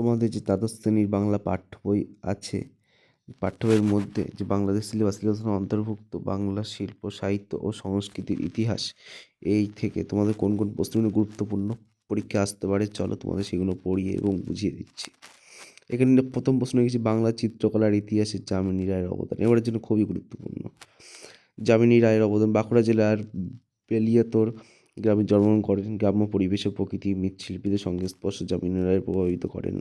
তোমাদের যে দ্বাদশ শ্রেণির বাংলা পাঠ্য বই আছে, পাঠ্য বইয়ের মধ্যে যে বাংলাদেশ সিলেবাস সিলেবাসের অন্তর্ভুক্ত বাংলা শিল্প, সাহিত্য ও সংস্কৃতির ইতিহাস, এই থেকে তোমাদের কোন কোন প্রশ্নগুলো গুরুত্বপূর্ণ পরীক্ষা আসতে পারে, চলো তোমাদের সেগুলো পড়িয়ে এবং বুঝিয়ে দিচ্ছি। এখানে প্রথম প্রশ্ন গেছি, বাংলা চিত্রকলার ইতিহাসে যামিনী রায়ের অবদান, এবারের জন্য খুবই গুরুত্বপূর্ণ। যামিনী রায়ের অবদান বাঁকুড়া জেলার বেলিয়াতোর গ্রামে জন্মগ্রহণ করেন। গ্রাম্য পরিবেশ প্রকৃতি মৃৎশিল্পীদের সঙ্গে স্পর্শ যামিনী রায় প্রভাবিত করেন।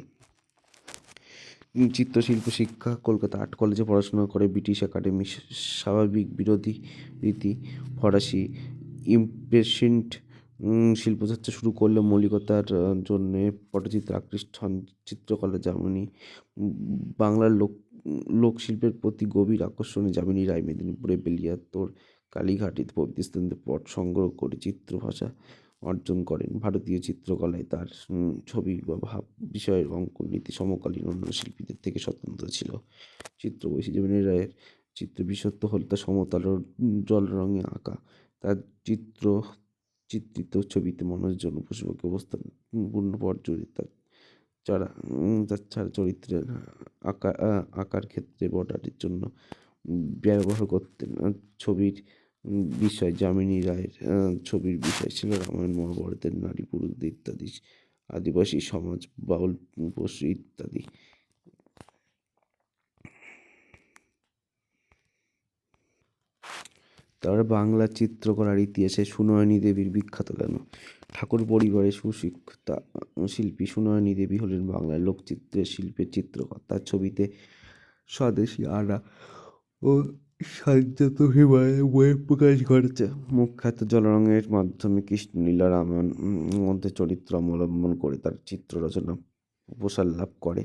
চিত্রশিল্প, শিক্ষা, কলকাতা আর্ট কলেজে পড়াশোনা করে, ব্রিটিশ একাডেমি, স্বাভাবিক বিরোধী রীতি, ফরাসি ইমপ্রেশন্ট শিল্পচর্চা শুরু করলে মৌলিকতার জন্যে পটচিত্র আকৃষ্ট হন। চিত্রকলা যামিনী বাংলার লোক লোকশিল্পের প্রতি গভীর আকর্ষণে যামিনী রায় মেদিনীপুরে বেলিয়াতোর কালীঘাটিতে প্রভৃতি পট সংগ্রহ করে চিত্রভাষা অর্জন করেন। ভারতীয় চিত্রকলায় তার ছবি বা ভাব বিষয়ের অঙ্কন নীতি, সমকালীন অন্য শিল্পীদের থেকে স্বতন্ত্র ছিল। চিত্র বৈশী যামিনী রায়ের চিত্র বিশেষত্ব হল তা সমতল জল রঙে আঁকা। তার চিত্র, চিত্রিত ছবিতে জন্য পশুপাখি অবস্থান পূর্ণ পর্যবেক্ষিত ছাড়া তাছাড়া চরিত্রের আঁকা আঁকার ক্ষেত্রে বর্ডারের জন্য ব্যবহার করতেন ছবির বিষয় যামিনী রায়ের ছবির বিষয় ছিল রামায়ণ, মহাভারতের নারী পুরুষদের ইত্যাদি, আদিবাসী সমাজ, বাউল, পশু ইত্যাদি। তারপরে বাংলা চিত্রকলার ইতিহাসে সুনয়নী দেবীর বিখ্যাত কেন ঠাকুর পরিবারের সুশিক্ষিতা, শিল্পী সুনয়নী দেবী হলেন বাংলার লোকচিত্রের শিল্পের চিত্রকর তার ছবিতে স্বদেশী আনা ও সাজ্জাত হিমায় বইয়ের প্রকাশ ঘটেছে। মুখ্যাত জলরঙের মাধ্যমে কৃষ্ণলীলা রামায়ণ মধ্যে চরিত্র অবলম্বন করে তার চিত্র রচনা, উপসার লাভ করে।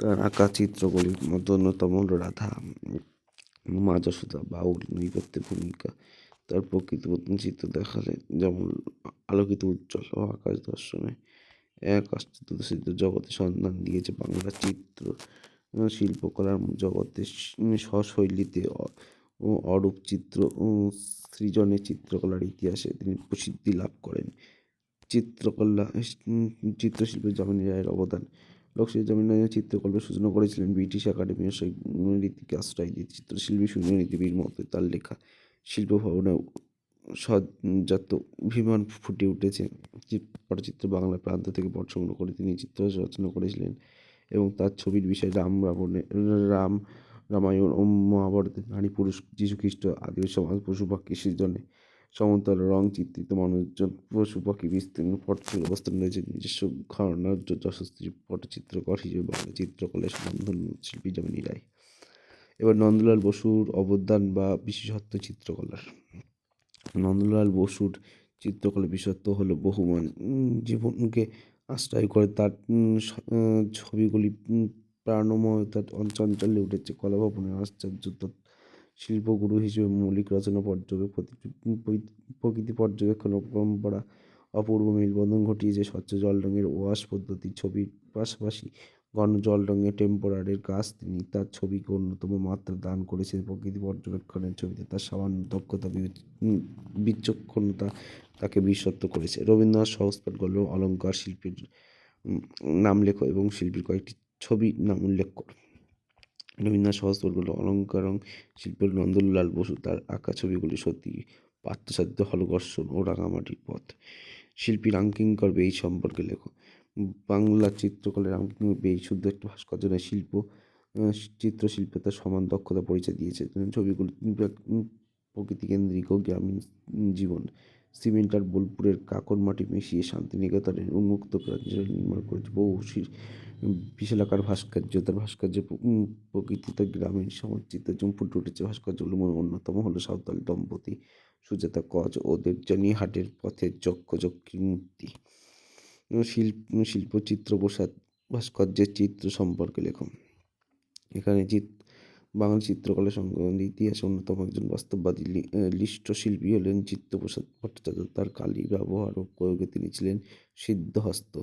তার আঁকা চিত্রগুলির মধ্যে অন্যতম রাধা মা যশোদা, বাউল নৈপত্যের ভূমিকা। তার প্রকৃত চিত্র দেখা যায় যেমন আলোকিত উজ্জ্বল ও আকাশ দর্শনে এক আশ্চর্য জগতে সন্ধান দিয়েছে বাংলা চিত্র শিল্পকলার জগতে স্বশৈলীতে ও অরূপ চিত্র সৃজনের চিত্রকলার ইতিহাসে তিনি প্রসিদ্ধি লাভ করেন। চিত্রকলা চিত্রশিল্পে যামিনী রায়ের অবদান। লক্ষ্মী যামিনী রায়ের চিত্রকল্পের সূচনা করেছিলেন ব্রিটিশ একাডেমি রীতিকে আশ্রয় দিয়ে চিত্রশিল্পী সুনীতি দেবীর মতো তার লেখা শিল্প ভবনে সজ্জাত অভিমান ফুটে উঠেছে। পটচিত্র বাংলা প্রান্ত থেকে পট সংগ্রহ করে তিনি চিত্র রচনা করেছিলেন এবং তার ছবির বিষয় রাম রাবণের রাম রামায়ণ ও মহাভারতের নারী পুরুষ যীশু খ্রিস্ট আদিবাসী সমাজ পশু পাখি সৃজনে সমতল রং চিত্রিত মানুষজন পশু পাখি বিস্তীর্ণ পটচিত্র অবস্থান রয়েছে। নিজস্ব ঘরনার যশস্ত্রী পটচিত্রকর হিসেবে বাংলা চিত্রকলায় সুনন্দন শিল্পী যামিনী এবার নন্দলাল বসুর অবদান বা বিশেষত্ব চিত্রকলার। নন্দলাল বসুর চিত্রকলা বিশেষত্ব হলো বহুমান। জীবনকে আশ্রয় করে তার ছবিগুলি প্রাণময়তার অঞ্চলে উঠেছে। কলা ভবনের আশ্চর্য শিল্পগুরু হিসেবে মৌলিক রচনা পর্যবেক্ষণ, প্রকৃতি পর্যবেক্ষণ পরম্পরা অপূর্ব মেলবন্ধন ঘটিয়েছে। স্বচ্ছ জল রঙের ওয়াশ পদ্ধতি, ছবির পাশাপাশি ঘন জল রঙের টেম্পোরারের কাজ তিনি তার ছবিকে অন্যতম মাত্রা দান করেছেন প্রকৃতি পর্যবেক্ষণের ছবিতে তার সামান্য দক্ষতা বিচক্ষণতা তাকে বিশ্বস্ত করেছে। রবীন্দ্রনাথ সহজপাঠ গল্প, অলঙ্কার শিল্পীর নাম লেখো এবং শিল্পীর কয়েকটি ছবি নাম উল্লেখ করো। রবীন্দ্রনাথ সহজপাঠগুলো অলঙ্কার শিল্পীর নন্দলাল বসু, তার আঁকা ছবিগুলি সত্যি পাঠ্যসাধ্য হলঘর্ষণ ও রাঙামাটির পথ। শিল্পী রাঙ্কিঙ্কর এই সম্পর্কে লেখো। বাংলা চিত্রকলার বেই শুধু একটা ভাস্কর্য নয় শিল্প চিত্রশিল্পে তার সমান দক্ষতা পরিচয় দিয়েছে। ছবিগুলো প্রকৃতি কেন্দ্রিক ও গ্রামীণ জীবন। সিমেন্ট আর বোলপুরের কাকর মাটি মিশিয়ে শান্তিনিকেতনের উন্মুক্ত প্রাঞ্জল নির্মাণ করেছে বহু বিশালাকার ভাস্কর্য। তার ভাস্কর্য প্রকৃতিতে গ্রামীণ সমাজ চিত্র ফুটে উঠেছে ভাস্কর্যগুলোর মধ্যে অন্যতম হলো সাঁওতাল দম্পতি সুজাতা কচ ও দেবযানী হাটের পথে যক্ষ যক্ষী মূর্তি শিল্প, শিল্পচিত্র প্রসাদ ভাস্কর্যের চিত্র সম্পর্কে লেখন এখানে চিত্র বাংলা চিত্রকলা সংগ্রহের ইতিহাসে অন্যতম একজন বাস্তববাদী লিষ্ট শিল্পী হলেন চিত্রপ্রসাদ ভট্টাচার্য। তার কালি, ব্যবহার ও প্রয়োগে তিনি ছিলেন সিদ্ধহস্ত।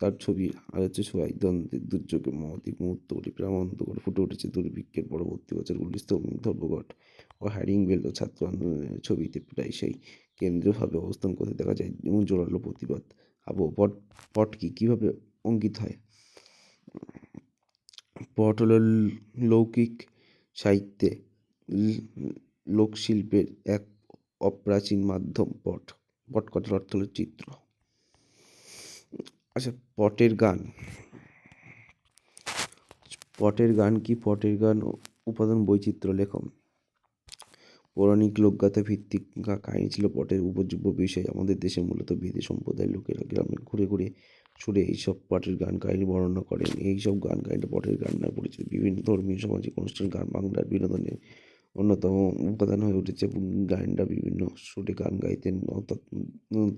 তার ছবি আলোচ্য ছোঁয়ায় দ্বন্দ্বের দুর্যোগে মহতি, মুহূর্তগুলি প্রাণবন্ত করে ফুটে উঠেছে দুর্ভিক্ষের পরবর্তী বছরগুলি স্তম্ভ ধর্মঘট ও হ্যারিং বেল ও ছাত্র আন্দোলনের ছবিতে প্রায় সেই কেন্দ্রীয়ভাবে অবস্থান করতে দেখা যায়। এবং জোরালো প্রতিবাদ আবহ পট পটকি কীভাবে অঙ্কিত হয়? পট হলো লৌকিক সাহিত্যে লোকশিল্পের এক অপ্রাচীন মাধ্যম, পট। পট কথার অর্থ হলো চিত্র। আচ্ছা পটের গান। পটের গান কি? পটের গান উপাদান বৈচিত্র্য লেখন পৌরাণিক লোকগাথা ভিত্তিক কাহিনী ছিল পটের উপযোগ্য বিষয়। আমাদের দেশে মূলত বেদে সম্প্রদায়ের লোকেরা গ্রামে ঘুরে ঘুরে সুরে এইসব পটের গান কাহিনী বর্ণনা করেন। এইসব গান কাহিনী পটের গান নামে পরিচিত। বিভিন্ন ধর্মীয় সামাজিক অনুষ্ঠান, গান বাংলার বিনোদনের অন্যতম উপাদান হয়ে উঠেছে গায়নরা বিভিন্ন সুরে গান গাইতেন।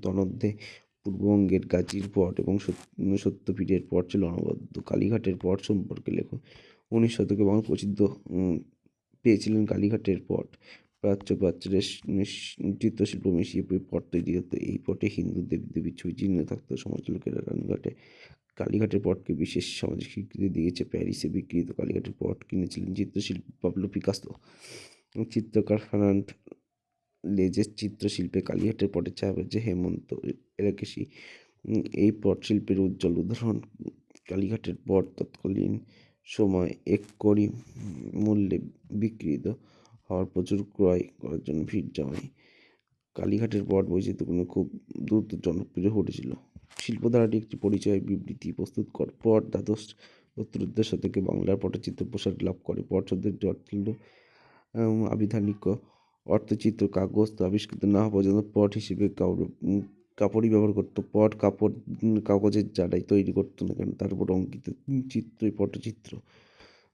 তন্মধ্যে পূর্ববঙ্গের গাজীর পট এবং সত্যপীঠের পট ছিল অনবদ্য। কালীঘাটের পট সম্পর্কে লেখক উনিশ শতকে বাংলা প্রসিদ্ধ পেয়েছিলেন কালীঘাটের পট। প্রাচ্য প্রাচ্যের চিত্রশিল্প মিশিয়ে পট তৈরি হতো এই পটে হিন্দু দেবী দেবীর ছবি চিহ্ন থাকতো সমাজ লোকেরা রানীঘাটে কালীঘাটের পটকে বিশেষ সামাজিক স্বীকৃতি দিয়েছে। প্যারিসে বিক্রিত কালীঘাটের পট কিনেছিলেন চিত্রশিল্পী পাবলো পিকাসো চিত্রকার ফার্নান্ড লেজের চিত্রশিল্পে কালীঘাটের পটের ছায়া যে হেমন্ত এলাকেশি। এই পট শিল্পের উজ্জ্বল উদাহরণ, কালীঘাটের পট তৎকালীন সময় এক কড়ি মূল্যে বিক্রিত হওয়ার প্রচুর ক্রয় করার জন্য ভিড় জমায়। কালীঘাটের পট বৈচিত্র্যপূর্ণ খুব দ্রুত জনপ্রিয় উঠেছিল। শিল্প ধারাটি একটি পরিচয় বিবৃতি প্রস্তুত কর। পট, দ্বাদশ ত্রয়োদশ শতকে বাংলার পটচিত্র প্রসার লাভ করে। পট শব্দটি অর্থ হল আবিধানিক অর্থচিত্র। কাগজ তো আবিষ্কৃত না হওয়া পর্যন্ত পট হিসেবে কাউর কাপড়ই ব্যবহার করতো। পট কাপড় কাগজের যারাই তৈরি করতো না কেন? তারপর অঙ্কিত চিত্রই পটচিত্র।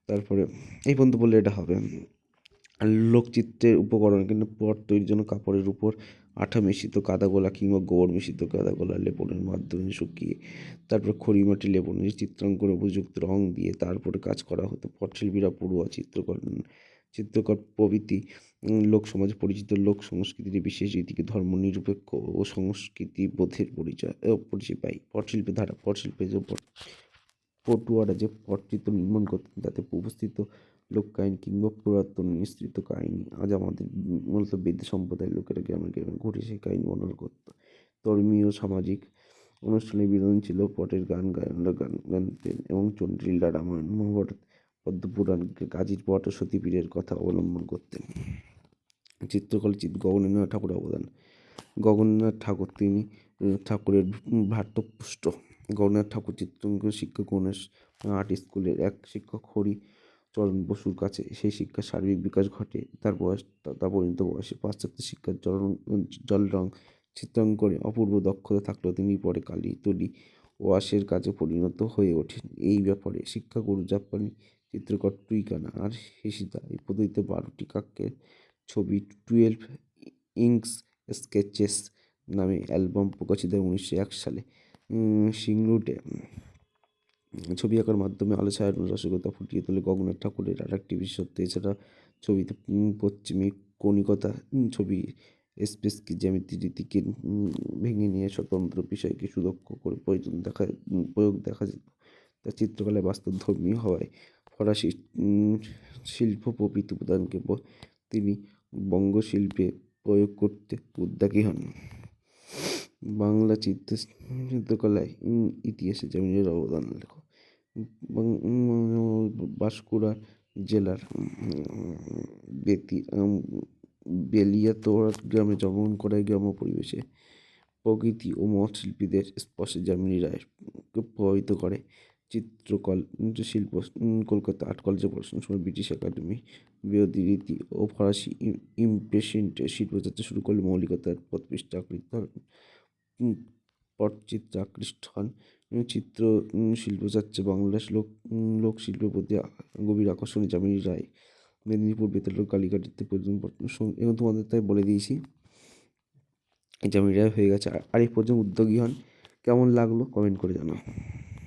তারপরে এই পর্যন্ত বললে এটা হবে। লোকচিত্রের উপকরণ কিন্তু পট তৈরির জন্য কাপড়ের উপর আঠা মিশ্রিত কাদা গোলা কিংবা গোবর মিশ্রিত কাদা গোলা লেপনের মাধ্যমে শুকিয়ে তারপর খড়ি মাটি লেপনের চিত্রাঙ্কনে উপযুক্ত রং দিয়ে তারপরে কাজ করা হতো। পটশিল্পীরা পড়ুয়া চিত্রকর চিত্রকর প্রভৃতি লোক সমাজে, পরিচিত লোক সংস্কৃতির বিশেষ রীতিকে ধর্ম নিরপেক্ষ ও সংস্কৃতি বোধের পরিচয় পরিচয় পাই পটশিল্পের ধারা পটশিল্পে যে পটুয়ারা যে পটচিত্র নির্মাণ করতেন তাতে উপস্থিত লোককাহিনী কিংবা পুরাতন মিশ্রিত কাহিনী, আজ আমাদের মূলত বেদ সম্প্রদায়ের লোকেরা গ্রামে গ্রামে ঘুরে সেই কাহিনী বর্ণনা করত। ধর্মীয়, সামাজিক অনুষ্ঠানে বিনোদন ছিল পটের গান, গায়নরা গান গানতেন এবং চন্দ্রিলা রামায়ণ, মহাভারত, পদ্মপুরাণ কাজীর পট ও সতীপীরের কথা অবলম্বন করতেন। চিত্রকলা চিত্র গগনেন্দ্রনাথ ঠাকুর অবদান। গগন্নাথ ঠাকুর তিনি ঠাকুরের ভ্রাতপুষ্ট গগন্নাথ ঠাকুর চিত্রাঙ্কন শিক্ষক, গণেশ, আর্ট স্কুলের এক শিক্ষক, হরি চরণ বসুর কাছে সেই শিক্ষার সার্বিক বিকাশ ঘটে। তার বয়স, তা পরিণত বয়সে পাশ্চাত্য শিক্ষার জল জল রং চিত্রাঙ্কনে অপূর্ব দক্ষতা থাকলেও তিনি পরে কালি, তুলি ওয়াশের কাজে পরিণত হয়ে ওঠেন। এই ব্যাপারে শিক্ষাগুরু জাপানি চিত্রকর টুইকানা আর হেসিদা এই পদ্ধতিতে বারোটি কাকের ছবি টুয়েলভ ইঙ্কস স্কেচেস নামে অ্যালবাম প্রকাশিত উনিশশো এক সালে। সিংরুটে ছবি আঁকার মাধ্যমে আলো ছায়ার রসিকতা ফুটিয়ে তোলে গগনাথ ঠাকুরের আর একটি বিশেষত্ব এছাড়া ছবিতে পশ্চিমী কণিকতা ছবি স্পেসকে জ্যামিতি রীতিকে ভেঙে নিয়ে স্বতন্ত্র বিষয়কে সুদক্ষ করে প্রয়োজন দেখা প্রয়োগ দেখা যেত। তার চিত্রকলায় বাস্তবধর্মী হওয়ায় ফরাসি শিল্প প্রভৃতি উপাদানকে তিনি বঙ্গশিল্পে প্রয়োগ করতে উদ্যোগী হন। বাংলা চিত্র, চিত্রকলায় ইতিহাসে জমিনের অবদান লেখো বাঁশকুড়া জেলার বেতি বেলিয়াতোড়া গ্রামে জন্মগ্রহণ করায় গ্রাম্য পরিবেশে প্রকৃতি ও মৎশিল্পীদের স্পর্শে জামিনী রায়কে প্রভাবিত করে চিত্রকল শিল্প কলকাতা আর্ট কলেজে পড়াশোনার সময় ব্রিটিশ একাডেমি বিরোধী রীতি ও ফরাসি ইমপ্রেশনিস্ট শিল্পচর্চা শুরু করলে মৌলিকতার পথপৃষ্ঠে আকৃষ্ট পটচিত্রে আকৃষ্ট হন। চিত্র শিল্প যাচ্ছে বাংলাদেশ লোক লোকশিল্পের প্রতি গভীর আকর্ষণ জামিনী রায়, মেদিনীপুর বেতাল কালীঘাটিতে এবং তোমাদের তাই বলে দিয়েছি। জামিনী রায় হয়ে গেছে। আর এই পর্যন্ত উদ্যোগী হন। কেমন লাগল? কমেন্ট করে জানাও।